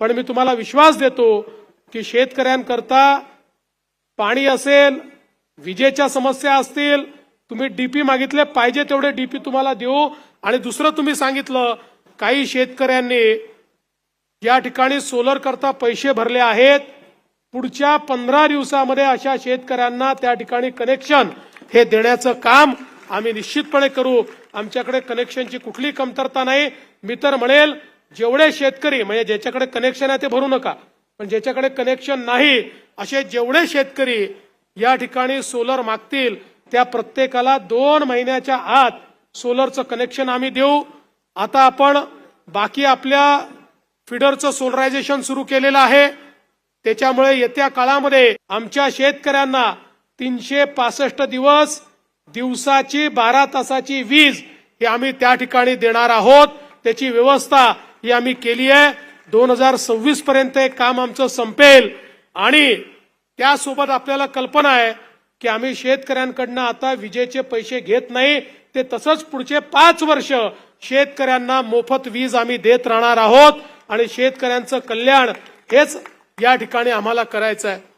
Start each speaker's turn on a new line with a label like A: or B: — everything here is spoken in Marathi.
A: पण मी तुम्हाला विश्वास देतो की शेतकऱ्यांकरता पाणी असेल विजेच्या समस्या असतील तुम्ही डीपी मागितले पाहिजे तेवढे डीपी तुम्हाला देऊ. आणि दुसरं तुम्ही सांगितलं काही शेतकऱ्यांनी या ठिकाणी सोलर करता पैसे भरले आहेत पुढच्या पंधरा दिवसामध्ये अशा शेतकऱ्यांना त्या ठिकाणी कनेक्शन हे देण्याचं काम आम्ही निश्चितपणे करू. आमच्याकडे कनेक्शनची कुठली कमतरता नाही. मी तर म्हणेल जेवढे शेतकरी म्हणजे ज्याच्याकडे कनेक्शन आहे ते भरू नका. पण ज्याच्याकडे कनेक्शन नाही असे जेवढे शेतकरी या ठिकाणी सोलर मागतील त्या प्रत्येकाला दोन महिन्याच्या आत सोलरचं कनेक्शन आम्ही देऊ. आता आपण बाकी आपल्या फिडरचं सोलरायझेशन सुरू केलेलं आहे. त्याच्यामुळे येत्या काळामध्ये आमच्या शेतकऱ्यांना तीनशे पासष्ट दिवस दिवसाची बारा तासाची वीज ही आम्ही त्या ठिकाणी देणार आहोत. त्याची व्यवस्था ही आम्ही केली आहे. दोन हजार सव्वीस पर्यंत हे काम आमचं संपेल. आणि त्यासोबत आपल्याला कल्पना आहे की आम्ही शेतकऱ्यांकडनं आता विजेचे पैसे घेत नाही. ते तसंच पुढचे पाच वर्ष शेतकऱ्यांना मोफत वीज आम्ही देत राहणार आहोत. आणि शेतकऱ्यांचं कल्याण हेच या ठिकाणी आम्हाला करायचं आहे.